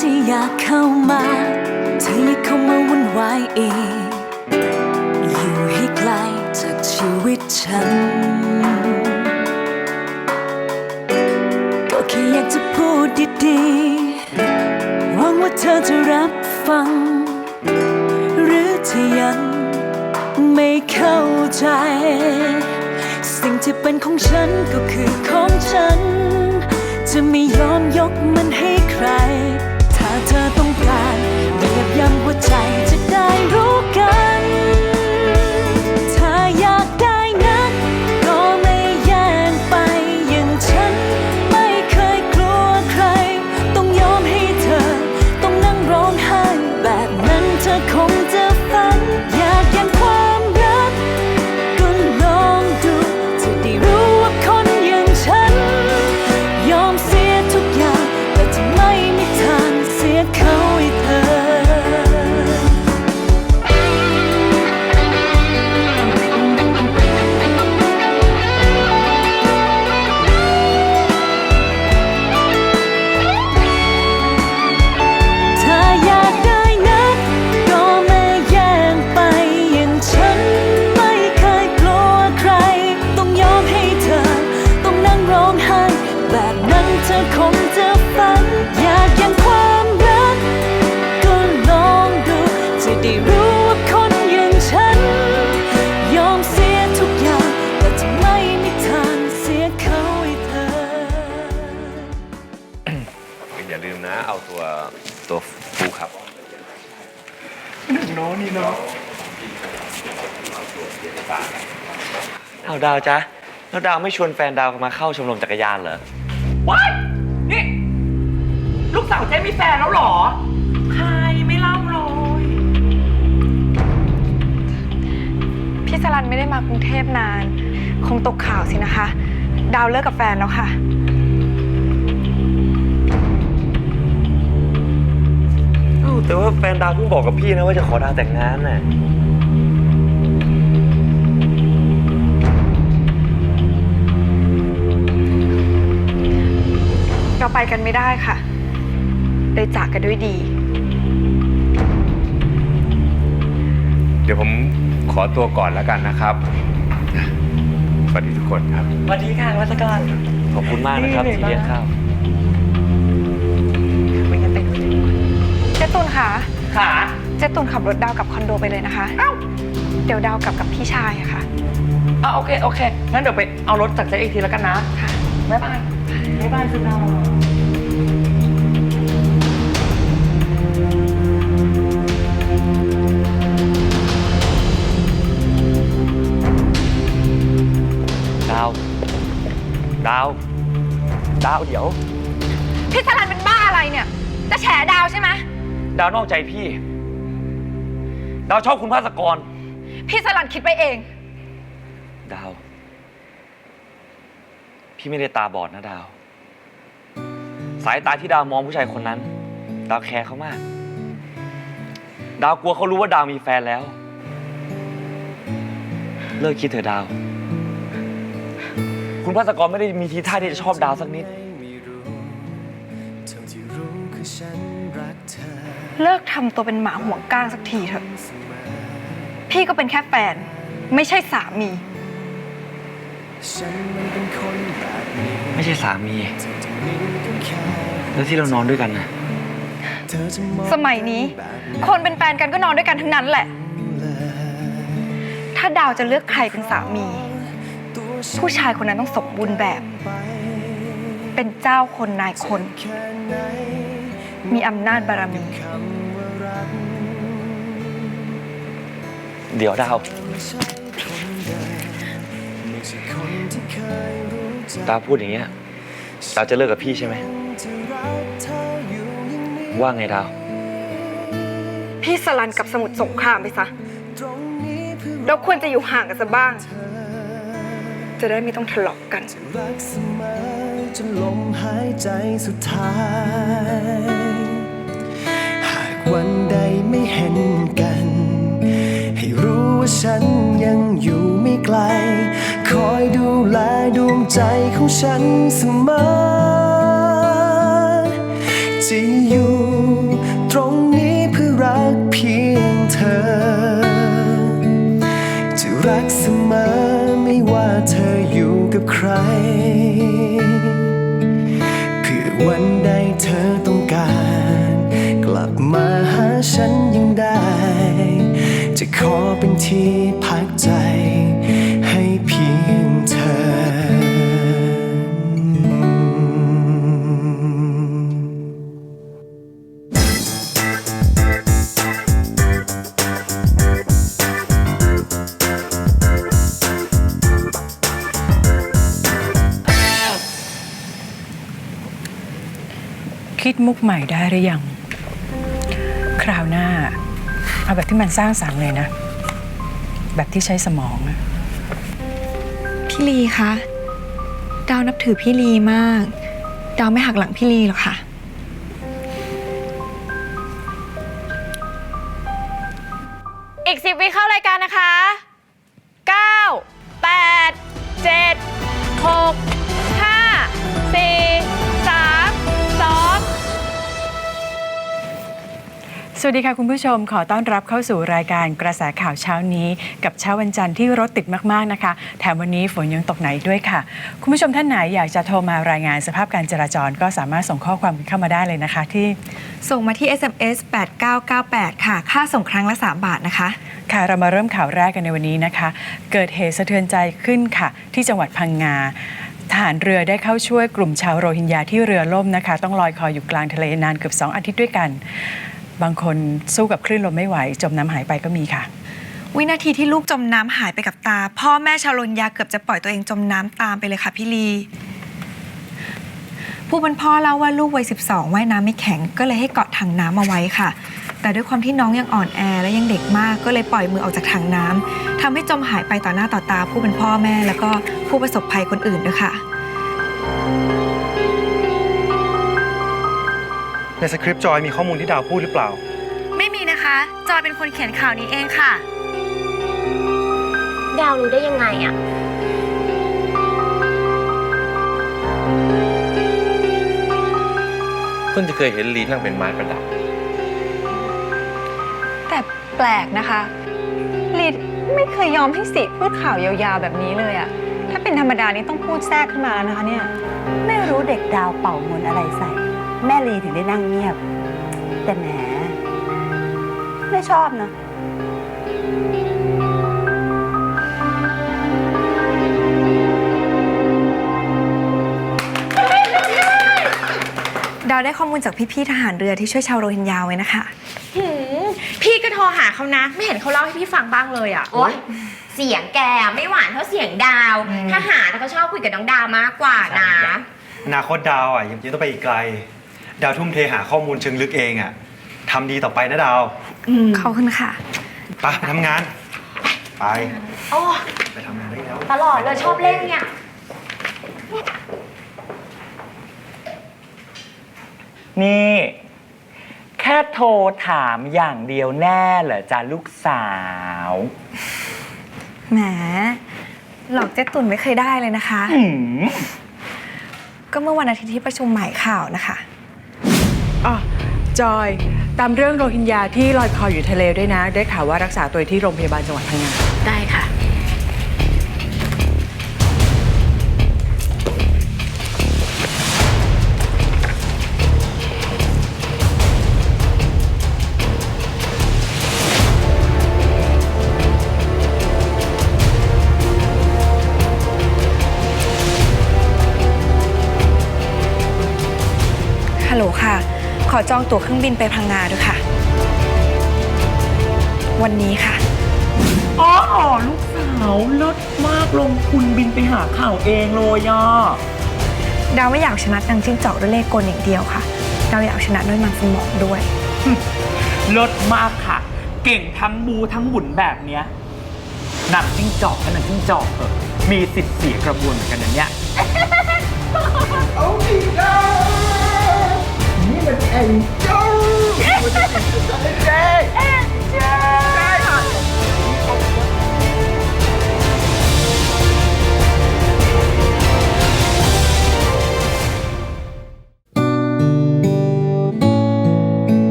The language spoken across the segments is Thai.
ที่อยากเข้ามา เธออย่าเข้ามาวุ่นวายอีก อยู่ให้ไกลจากชีวิตฉัน ก็แค่อยากจะพูดดีๆหวังว่าเธอจะรับฟัง หรือที่ยังไม่เข้าใจ สิ่งที่เป็นของฉันก็คือของฉัน จะไม่ยอมยกมันให้ใคร ดาวจ๊ะแล้วดาวไม่ชวนแฟนดาวมาเข้าชมรมจักรยานเหรอ ว้ายนี่ ลูกสาวเจ๊มีแฟนแล้วเหรอ ใครไม่เล่าเลยพี่สลันไม่ได้มากรุงเทพนาน คงตกข่าวสินะคะ ดาวเลิกกับแฟนแล้วค่ะเอ้าแต่ว่าแฟนดาวเพิ่งบอกกับพี่นะว่าจะขอดาวแต่งงานน่ะ กันไม่ได้ค่ะ เลยจากกันด้วยดี เดี๋ยวผมขอตัวก่อนแล้วกันนะครับ สวัสดีทุกคนครับ สวัสดีค่ะวัชกร ขอบคุณมากนะครับนี่ที่เลี้ยงข้าวไม่งั้นไปดูดีกว่าเจ๊ตุนค่ะ ขาเจ๊ตุนขับรถดาวกลับคอนโดไปเลยนะคะเอ้าเดี๋ยวดาวกลับกับพี่ชายอะค่ะ อะโอเค โอเค งั้นเดี๋ยวไปเอารถจากเจ๊อีกทีแล้วกันนะ ค่ะ บ๊ายบาย บ๊ายบายสุดา ดาว ดาว ดาวเดี๋ยว พี่สลันเป็นบ้าอะไรเนี่ย จะแฉดาวใช่ไหมดาวนอกใจพี่ ดาวชอบคุณภาสกร พี่สลันคิดไปเอง ดาว พี่ไม่ได้ตาบอดนะดาว สายตาที่ดาวมองผู้ชายคนนั้น ดาวแคร์เขามาก ดาวกลัวเขารู้ว่าดาวมีแฟนแล้ว เลิกคิดเถอะดาว คุณภาสกรไม่ได้มีทีท่าที่จะชอบดาวสักนิด เลิกทำตัวเป็นหมาห่วงก้างสักทีเถอะ พี่ก็เป็นแค่แฟน ไม่ใช่สามี ไม่ใช่สามี แล้วที่เรานอนด้วยกันนะ สมัยนี้ คนเป็นแฟนกันก็นอนด้วยกันทั้งนั้นแหละ ถ้าดาวจะเลือกใครเป็นสามี ผู้ชายคนนั้นต้องสมบูรณ์แบบ เป็นเจ้าคนนายคน มีอำนาจบารมี เดี๋ยวดาว ดาวพูดอย่างเงี้ย ดาวจะเลิกกับพี่ใช่ไหม ว่าไงดาว พี่สลันกับสมุทรสงครามไปซะ เราควรจะอยู่ห่างกันซะบ้าง จะได้ไม่ต้องทะเลาะกัน รักเสมอจนลมหายใจสุดท้าย หากวันใดไม่เห็นกัน ให้รู้ว่าฉันยังอยู่ไม่ไกล คอยดูแลดวงใจของฉันเสมอจะอยู่ มุกใหม่ได้หรือยัง คราวหน้า เอาแบบที่มันสร้างสรรค์เลยนะ แบบที่ใช้สมองอะพี่ลีคะ ดาวนับถือพี่ลีมาก ดาวไม่หักหลังพี่ลีหรอกค่ะ สวัสดีค่ะคุณผู้ชมขอต้อนรับเข้าสู่รายการกระแสข่าวเช้านี้ กับเช้าวันจันทร์ที่รถติดมากๆนะคะ แถมวันนี้ฝนยังตกหนักอีกด้วยค่ะ คุณผู้ชมท่านไหนอยากจะโทรมารายงานสภาพการจราจร ก็สามารถส่งข้อความเข้ามาได้เลยนะคะ ที่ส่งมาที่ SMS 8998 ค่ะ ค่าส่งครั้งละ 3 บาทนะคะ ค่ะเรามาเริ่มข่าวแรกกันในวันนี้นะคะ เกิดเหตุสะเทือนใจขึ้นค่ะ ที่จังหวัดพังงาทหารเรือได้เข้าช่วยกลุ่มชาวโรฮิงญาที่เรือล่มนะคะ ต้องลอยคออยู่กลางทะเลนานเกือบ2อาทิตย์ด้วยกัน บางคนสู้กับคลื่นลมไม่ไหว จมน้ำหายไปก็มีค่ะ วินาทีที่ลูกจมน้ำหายไปกับตา พ่อแม่ชาวโรนยาเกือบจะปล่อยตัวเองจมน้ำตามไปเลยค่ะพี่ลี ผู้เป็นพ่อเล่าว่าลูกวัย 12 ว่ายน้ำไม่แข็งก็เลยให้เกาะถังน้ำเอาไว้ค่ะ แต่ด้วยความที่น้องยังอ่อนแอและยังเด็กมากก็เลยปล่อยมือออกจากถังน้ำทำให้จมหายไปต่อหน้าต่อตาผู้เป็นพ่อแม่แล้วก็ผู้ประสบภัยคนอื่นด้วยค่ะ ในสคริปต์จอยมีข้อมูลที่ดาวพูดหรือเปล่า ไม่มีนะคะ จอยเป็นคนเขียนข่าวนี้เองค่ะ ดาวรู้ได้ยังไงอะ เพิ่งจะเคยเห็นลีนั่งเป็นไม้ประดับ แต่แปลกนะคะลีดไม่เคยยอมให้สิพูดข่าวยาวๆแบบนี้เลยอะถ้าเป็นธรรมดานี่ต้องพูดแทรกขึ้นมาแล้วนะคะเนี่ย ไม่รู้เด็กดาวเป่ามนต์อะไรใส่ แม่ลีถึงได้นั่งเงียบ แต่แหมไม่ชอบนะ ดาวได้ข้อมูลจากพี่ๆทหารเรือที่ช่วยชาวโรฮิงญาไว้นะคะ หืมพี่ก็โทรหาเขานะ ไม่เห็นเขาเล่าให้พี่ฟังบ้างเลยอะโอ๊ยเสียงแกไม่หวานเท่าเสียงดาวถ้าหารเขาชอบคุยกับน้องดาวมากกว่านะ อนาคตดาวอะยังต้องไปอีกไกล ดาวทุ่มเทหาข้อมูลเชิงลึกเองอะทำดีต่อไปนะดาวขอบคุณค่ะ ไปไปทำงาน ไป โอ้ไปทำงานได้แล้ว ตลอดเลยชอบเล่นเนี่ย นี่ แค่โทรถามอย่างเดียวแน่เหรอจ้าลูกสาว แหม หลอกเจ๊ตุ่นไม่เคยได้เลยนะคะหืมก็เมื่อวันอาทิตย์ที่ประชุมหมายข่าวนะคะ อ๋อจอย ตามเรื่องโรฮิงญาที่ลอยคออยู่ทะเลด้วยนะ ได้ข่าวว่ารักษาตัวที่โรงพยาบาลจังหวัดพังงา ได้ค่ะ ขอจองตั๋วเครื่องบินไปพังงาด้วยค่ะ วันนี้ค่ะ อ๋อลูกสาวเลิศมากลงทุนบินไปหาข่าวเองเลยอะดาวไม่อยากชนะดังจิ้งจอกด้วยเลขกลอย่างเดียวค่ะดาวอยากชนะด้วยมันสมองด้วย เลิศมากค่ะ เก่งทั้งบูทั้งบุญแบบเนี้ยหนังจิ้งจอกกับหนังจิ้งจอกเถอะมีสิทธิ์เสียกระบวนเหมือนกันนะเนี่ย เ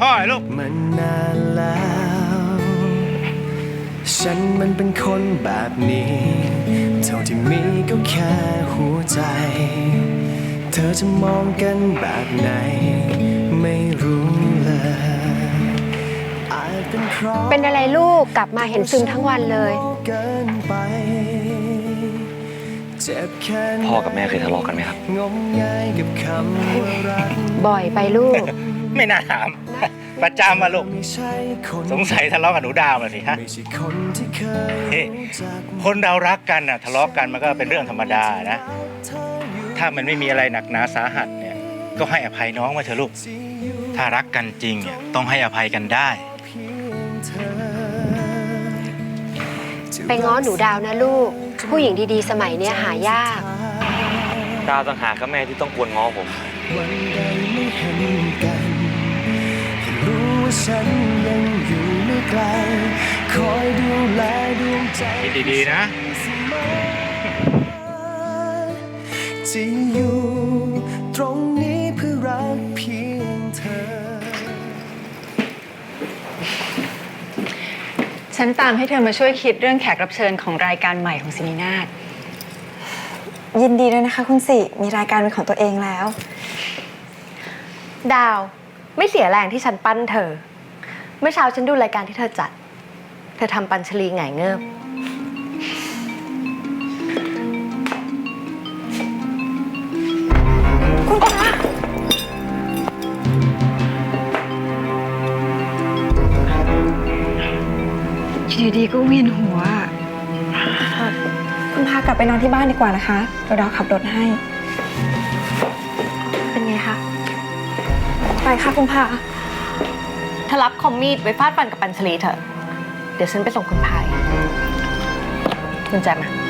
พ่อหน่อยลูก มันนานแล้ว ฉันมันเป็นคนแบบนี้ เท่าที่มีก็แค่หัวใจ เธอจะมองกันแบบไหน ไม่รู้เลยอาจเป็นเพราะเป็นอะไรลูกกลับมาเห็นซึมทั้งวันเลย เกินไป เจ็บแค่ไหนพ่อกับแม่เคยทะเลาะกันไหมครับ งมงายกับคำว่ารัก บ่อยไปลูก ไม่น่าถาม ประจำมาลูกไม่ใช่คนสงสัยทะเลาะกับหนูดาวมาสิฮะไม่ใช่คนที่เคยเฮ้รู้จักคนเรารักกันน่ะทะเลาะกันมันก็เป็นเรื่องธรรมดานะเธออยู่ถ้ามันไม่มีอะไรหนักหนาสาหัสเนี่ย ก็ให้อภัยน้องมาเถอะลูกที่อยู่ถ้ารักกันจริงเนี่ยต้องให้อภัยกันได้เพียงเธอจะไปง้อหนูดาวนะลูก ผู้หญิงดีๆ สมัยเนี้ยหายาก ดาวต่างหากกับแม่ที่ต้องกวนง้อผม วันใดไม่เห็นกันให้รู้ว่า ฉันยังอยู่ไม่ไกล คอยดูแลดวงใจคิดดีๆนะ จะอยู่ตรงนี้เพื่อรักเพียงเธอ ฉันตามให้เธอมาช่วยคิดเรื่องแขกรับเชิญของรายการใหม่ของซินีนาฏยินดีด้วยนะคะ คุณสิ มีรายการเป็นของตัวเองแล้ว ดาว ไม่เสียแรงที่ฉันปั้นเธอ เมื่อเช้าฉันดูรายการที่เธอจัด เธอทำปัญชลีไงายเงิบ คุณพระอยู่ดีๆก็เวียนหัว คุณพากลับไปนอนที่บ้านดีกว่านะคะเดี๋ยวเราขับรถให้ ไปค่ะคุณพาถ้ารับคอมมีดไว้ฟาดฟันกับปัญชลีเถอะ เดี๋ยวฉันไปส่งคุณพายคุณแจมา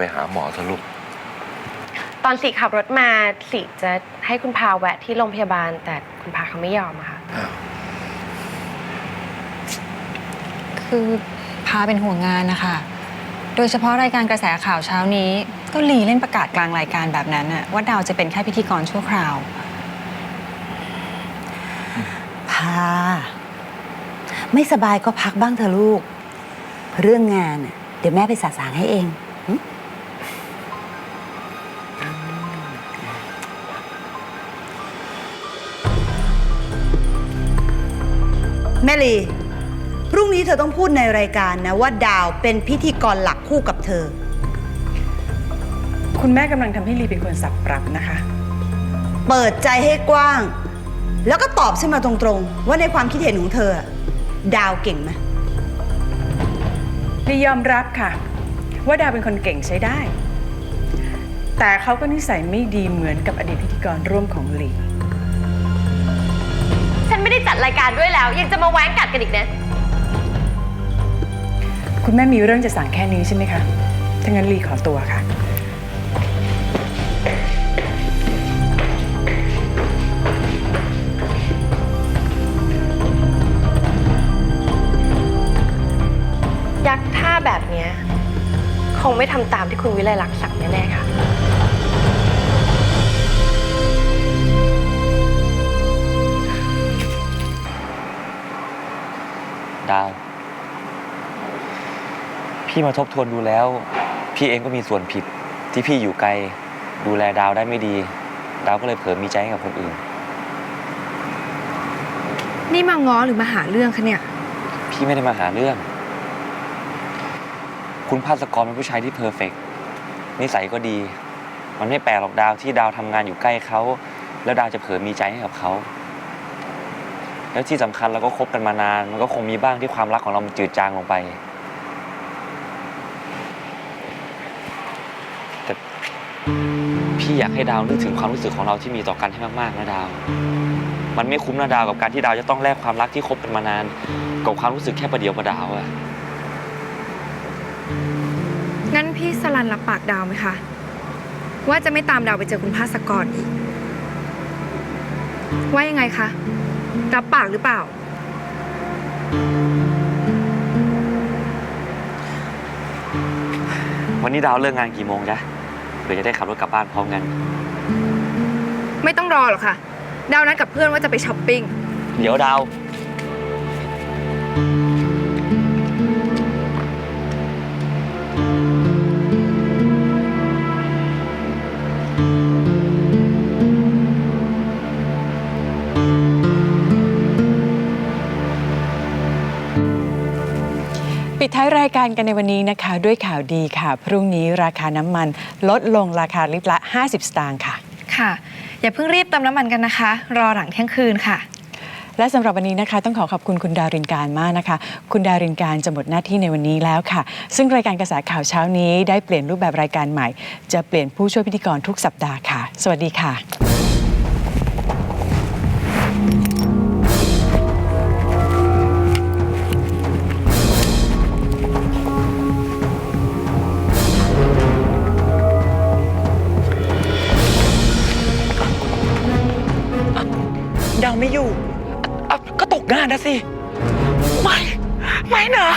ไปหาหมอเถอะลูก ตอนสีขับรถมาสีจะให้คุณพาแวะที่โรงพยาบาล แต่คุณพาเขาไม่ยอมอะค่ะคือพาเป็นห่วงงานนะคะ โดยเฉพาะรายการกระแสข่าวเช้านี้ ก็ลีเล่นประกาศกลางรายการแบบนั้นน่ะว่าดาวจะเป็นแค่พิธีกรชั่วคราว พา ไม่สบายก็พักบ้างเถอะลูก เรื่องงานน่ะเดี๋ยวแม่ไปสาสางให้เองหึ ม่ลี พรุ่งนี้เธอต้องพูดในรายการนะว่าดาวเป็นพิธีกรหลักคู่กับเธอ คุณแม่กำลังทำให้ลีเป็นคนสับปรับนะคะ เปิดใจให้กว้าง แล้วก็ตอบฉันมาตรงๆ ว่าในความคิดเห็นของเธอ ดาวเก่งไหมลียอมรับค่ะ ว่าดาวเป็นคนเก่งใช้ได้ แต่เขาก็นิสัยไม่ดีเหมือนกับอดีตพิธีกรร่วมของลีฉันไม่ได้ จัดรายการด้วยแล้ว ยังจะมาแว้งกัดกันอีกนะ คุณแม่มีเรื่องจะสั่งแค่นี้ใช่ไหมคะถ้างั้นลีขอตัวค่ะ ยักษ์ท่าแบบเนี้ยคงไม่ทำตามที่คุณวิไลลักษณ์สั่งแน่ๆค่ะ ดาว พี่มาทบทวนดูแล้ว พี่เองก็มีส่วนผิดที่พี่อยู่ไกล ดูแลดาวได้ไม่ดี ดาวก็เลยเผลอมีใจให้กับคนอื่น นี่มาง้อหรือมาหาเรื่องคะเนี่ย พี่ไม่ได้มาหาเรื่อง คุณภาสกรเป็นผู้ชายที่เพอร์เฟกต์นิสัยก็ดี มันไม่แปลกหรอกดาวที่ดาวทำงานอยู่ใกล้เขา แล้วดาวจะเผลอมีใจให้กับเขา แล้วที่สำคัญเราก็คบกันมานาน มันก็คงมีบ้างที่ความรักของเรามันจืดจางลงไป แต่พี่อยากให้ดาวนึกถึงความรู้สึกของเราที่มีต่อกันให้มากๆนะดาว มันไม่คุ้มนะดาวกับการที่ดาวจะต้องแลกความรักที่คบกันมานาน กับความรู้สึกแค่ประเดียวประดาวอะงั้นพี่สลันรับปากดาวไหมคะ ว่าจะไม่ตามดาวไปเจอคุณภาสกรอีก ว่ายังไงคะ รับปากหรือเปล่า วันนี้ดาวเลิกงานกี่โมงจ๊ะเผื่อจะได้ขับรถกลับบ้านพร้อมกัน ไม่ต้องรอหรอกค่ะ ดาวนัดกับเพื่อนว่าจะไปช้อปปิ้ง เดี๋ยวดาว ปิดท้ายรายการกันในวันนี้นะคะ ด้วยข่าวดีค่ะ พรุ่งนี้ราคาน้ำมันลดลงราคาลิตรละ 50 สตางค์ค่ะ ค่ะ อย่าเพิ่งรีบเติมน้ำมันกันนะคะ รอหลังเที่ยงคืนค่ะ และสำหรับวันนี้นะคะ ต้องขอขอบคุณคุณดารินการมากนะคะ คุณดารินการจะหมดหน้าที่ในวันนี้แล้วค่ะ ซึ่งรายการกระแสข่าวเช้านี้ได้เปลี่ยนรูปแบบรายการใหม่ จะเปลี่ยนผู้ช่วยพิธีกรทุกสัปดาห์ค่ะ สวัสดีค่ะ ดาวไม่อยู่อะก็ตกงานนะสิ ไม่ ไม่นะ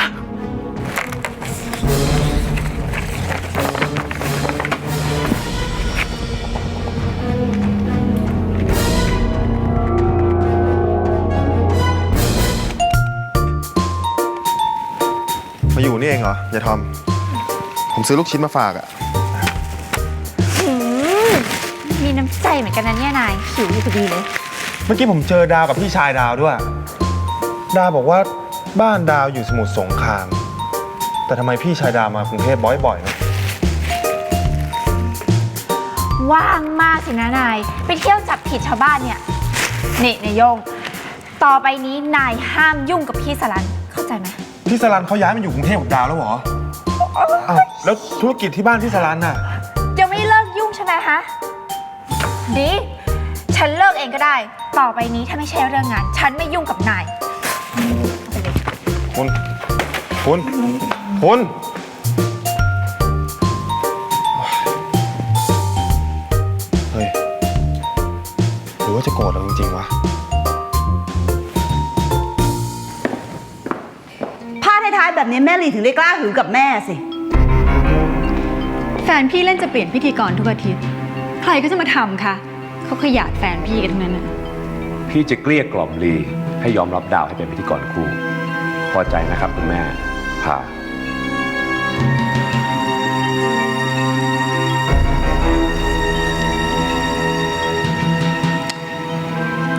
มาอยู่นี่เองเหรออย่าทอม ผมซื้อลูกชิ้นมาฝากอะมีน้ำใจเหมือนกันนะเนี่ยนายหิวอยู่พอดีเลย เมื่อกี้ผมเจอดาวกับพี่ชายดาวด้วย ดาวบอกว่าบ้านดาวอยู่สมุทรสงคราม แต่ทำไมพี่ชายดาวมากรุงเทพบ่อยๆนะว่างมากสินะนาย ไปเที่ยวจับผิดชาวบ้านเนี่ยนี่นายโยง ต่อไปนี้นายห้ามยุ่งกับพี่สลันเข้าใจไหมพี่สลันเขาย้ายมาอยู่กรุงเทพกับดาวแล้วเหรออ้าวแล้วธุรกิจที่บ้านพี่สลันน่ะยังไม่เลิกยุ่งใช่ไหมฮะดี ฉันเลิกเองก็ได้ ต่อไปนี้ถ้าไม่ใช่เรื่องงาน ฉันไม่ยุ่งกับนาย คุณ คุณ คุณ เฮ้ย หรือว่าจะโกรธเราจริงๆวะพลาดท้ายๆแบบนี้แม่ลีถึงได้กล้าหือกับแม่สิ แฟนพี่เล่นจะเปลี่ยนพิธีกรทุกอาทิตย์ ใครก็จะมาทำคะ เขาขยาดแฟนพี่กันทั้งนั้นนะพี่จะเกลี้ยกล่อมลีให้ยอมรับดาวให้เป็นพิธีกรคู่ พอใจนะครับคุณแม่พา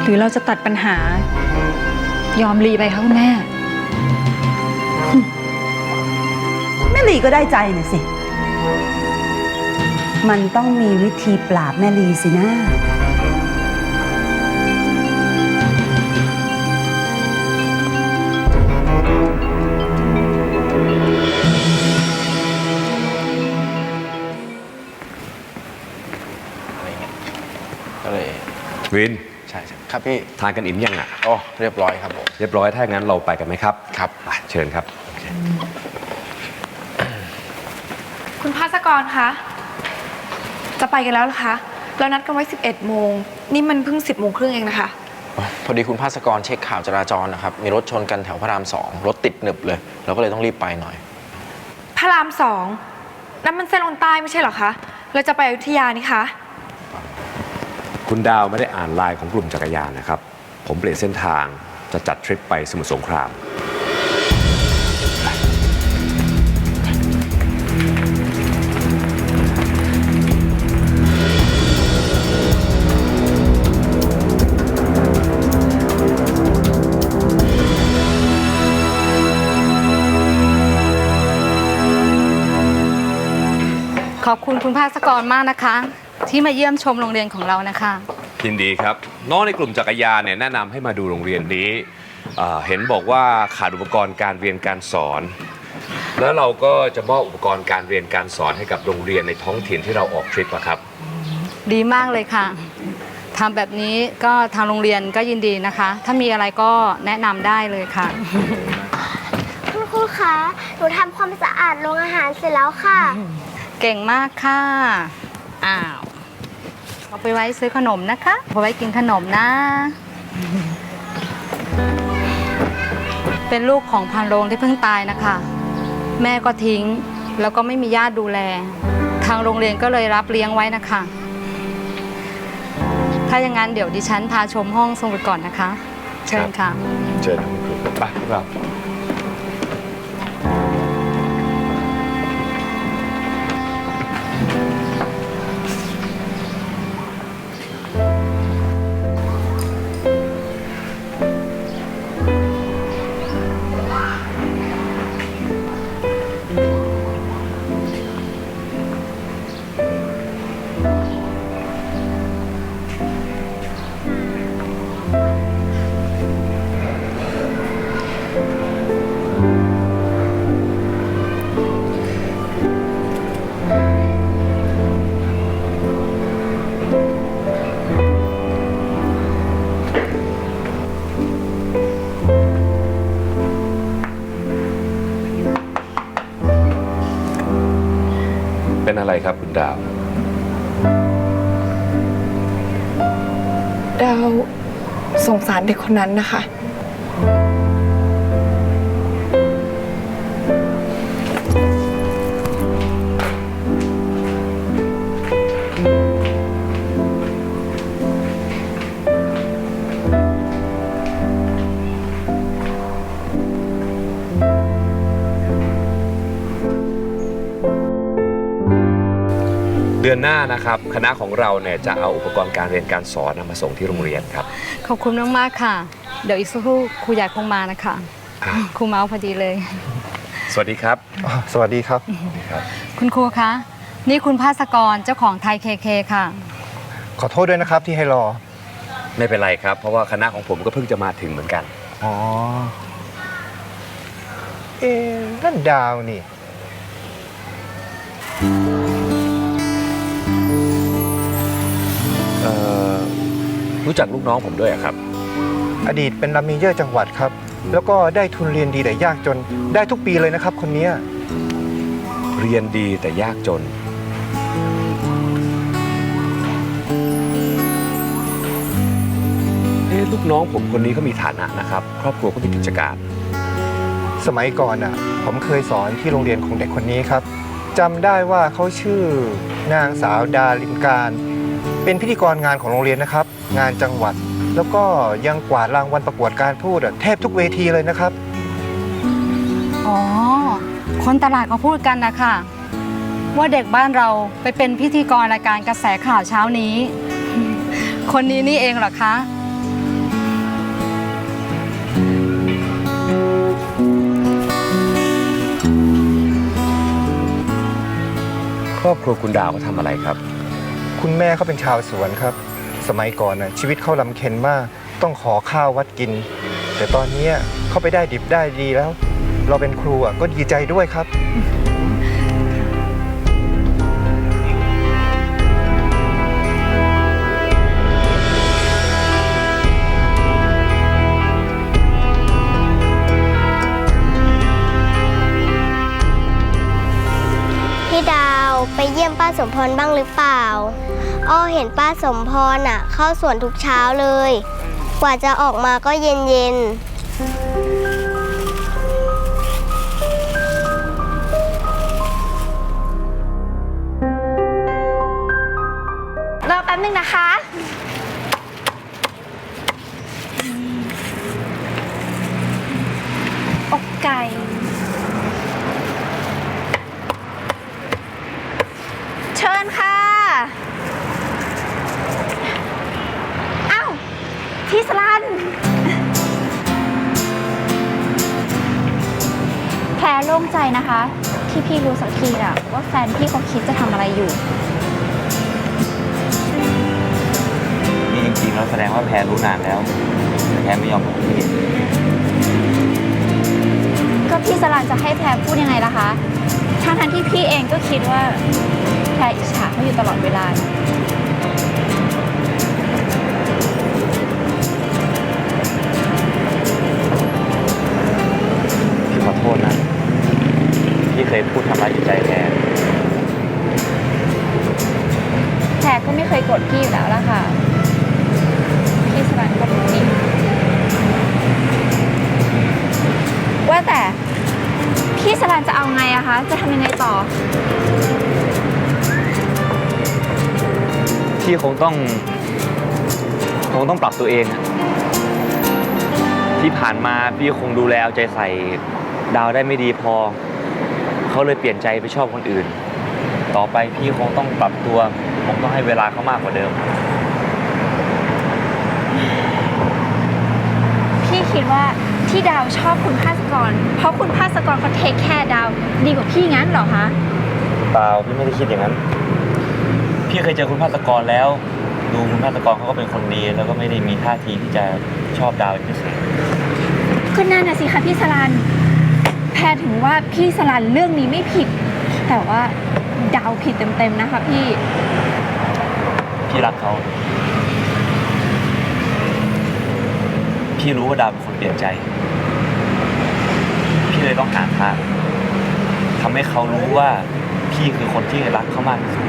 หรือเราจะตัดปัญหา ยอมรีไปคะคุณแม่ แม่ลีก็ได้ใจน่ะสิ มันต้องมีวิธีปราบแม่ลีสินะ วินใช่ใช่ครับพี่ทานกันอิ่มยังอะโอ้เรียบร้อยครับผมเรียบร้อยถ้างั้นเราไปกันไหมครับครับไปเชิญครับ คุณภาสกรคะ จะไปกันแล้วเหรอคะ เรานัดกันไว้ 11 โมง นี่มันเพิ่ง 10 โมงครึ่งเองนะคะ พอดีคุณภาสกรเช็คข่าวจราจรนะครับ มีรถชนกันแถวพระรามสองรถติดหนึบเลยเราก็เลยต้องรีบไปหน่อย พระรามสองนั่นมันเส้นลงใต้ไม่ใช่เหรอคะ เราจะไปอยุธยานี่คะ คุณดาวไม่ได้อ่านไลน์ของกลุ่มจักรยานนะครับ ผมเปลี่ยนเส้นทางจะจัดทริปไปสมุทรสงคราม ขอบคุณคุณภาสกรมากนะคะ ที่มาเยี่ยมชมโรงเรียนของเรานะคะ ยินดีครับน้องในกลุ่มจักรยานเนี่ยแนะนำให้มาดูโรงเรียนนี้เอ่อเห็นบอกว่าขาดอุปกรณ์การเรียนการสอน แล้วเราก็จะมอบอุปกรณ์การเรียนการสอนให้กับโรงเรียนในท้องถิ่นที่เราออกทริปอะครับ ดีมากเลยค่ะทำแบบนี้ก็ทางโรงเรียนก็ยินดีนะคะ ถ้ามีอะไรก็แนะนำได้เลยค่ะ คุณครูคะ หนูทำความสะอาดโรงอาหารเสร็จแล้วค่ะ เก่งมากค่ะ อ้าว เอาไปไว้ซื้อขนมนะคะเอาไว้กินขนมนะ เป็นลูกของพันโรงที่เพิ่งตายนะคะ แม่ก็ทิ้งแล้วก็ไม่มีญาติดูแล ทางโรงเรียนก็เลยรับเลี้ยงไว้นะคะ ถ้าอย่างนั้นเดี๋ยวดิฉันพาชมห้องสมุดก่อนนะคะ เชิญค่ะ เชิญคุณครูไปพวกเรา เด็กคนนั้นนะคะ อนหน้านะครับ คณะของเราเนี่ยจะเอาอุปกรณ์การเรียนการสอนนะมาส่งที่โรงเรียนครับ ขอบคุณมากๆค่ะ เดี๋ยวอีกสักครู่ครูใหญ่คงมานะคะครูเมาส์พอดีเลย สวัสดีครับสวัสดีครับ คุณครูคะ นี่คุณภาสกรเจ้าของไทยเคเคค่ะ ขอโทษด้วยนะครับที่ให้รอ ไม่เป็นไรครับ เพราะว่าคณะของผมก็เพิ่งจะมาถึงเหมือนกัน อ๋อ เอ๊ะนั่นดาวนี่ รู้จักลูกน้องผมด้วยเหรอครับ อดีตเป็นรัมเมเยอร์จังหวัดครับ แล้วก็ได้ทุนเรียนดีแต่ยากจน ได้ทุกปีเลยนะครับ คนเนี้ยเรียนดีแต่ยากจน เอ๊ะลูกน้องผมคนนี้เขามีฐานะนะครับ ครอบครัวก็มีกิจการ สมัยก่อนอะ ผมเคยสอนที่โรงเรียนของเด็กคนนี้ครับจำได้ว่าเขาชื่อนางสาวดาลินการ เป็นพิธีกรงานของโรงเรียนนะครับ งานจังหวัด แล้วก็ยังกวาดรางวัลประกวดการพูดอะแทบทุกเวทีเลยนะครับ อ๋อ คนตลาดเขาพูดกันนะคะว่าเด็กบ้านเราไปเป็นพิธีกรรายการกระแสข่าวเช้านี้ คนนี้นี่เองเหรอคะ ครอบครัวคุณดาวเขาทำอะไรครับ คุณแม่เขาเป็นชาวสวนครับ สมัยก่อนน่ะชีวิตเขาลำเค็ญมาก ต้องขอข้าววัดกิน แต่ตอนเนี้ยเขาไปได้ดิบได้ดีแล้ว เราเป็นครูอะก็ดีใจด้วยครับ ป้าสมพรบ้างหรือเปล่า อ้อเห็นป้าสมพรอะ เข้าสวนทุกเช้าเลย กว่าจะออกมาก็เย็นเย็นรอแป๊บนึงนะคะ อกไก่ ล่งใจนะคะ ที่พี่รู้สักทีอะว่าแฟนพี่เขาคิดจะทำอะไรอยู่ นี่จริงๆแล้วแสดงว่าแพรรู้นานแล้วแต่แพรไม่ยอมบอกพี่ก็พี่สลันจะให้แพรพูดยังไงล่ะคะทั้งทั้งๆที่พี่เองก็คิดว่าแพรอิจฉาเขาอยู่ตลอดเวลา ยพูดทำร้ายจิตใจแพรแพรก็ไม่เคยโกรธพี่อยู่แล้วล่ะค่ะ พี่สลันก็รู้นี่ว่าแต่ พี่สลันจะเอาไงอะคะ จะทำยังไงต่อ พี่คงต้อง คงต้องปรับตัวเองอะที่ผ่านมาพี่คงดูแลเอาใจใส่ดาวได้ไม่ดีพอ เขาเลยเปลี่ยนใจไปชอบคนอื่น ต่อไปพี่คงต้องปรับตัวคงต้องให้เวลาเขามากกว่าเดิม พี่คิดว่าที่ดาวชอบคุณภาสกร เพราะคุณภาสกรเขาเทคแค่ดาวดีกว่าพี่งั้นเหรอคะ เปล่าพี่ไม่ได้คิดอย่างนั้น พี่เคยเจอคุณภาสกรแล้ว ดูคุณภาสกรเขาก็เป็นคนดี แล้วก็ไม่ได้มีท่าทีที่จะชอบดาวเป็นพิเศษก็นั่นน่ะสิคะพี่สลัน แพรถึงว่าพี่สลันเรื่องนี้ไม่ผิด แต่ว่าดาวผิดเต็มๆนะคะพี่ พี่รักเขา พี่รู้ว่าดาวเป็นคนเปลี่ยนใจ พี่เลยต้องหาทางทำให้เขารู้ว่าพี่คือคนที่รักเขามากที่สุด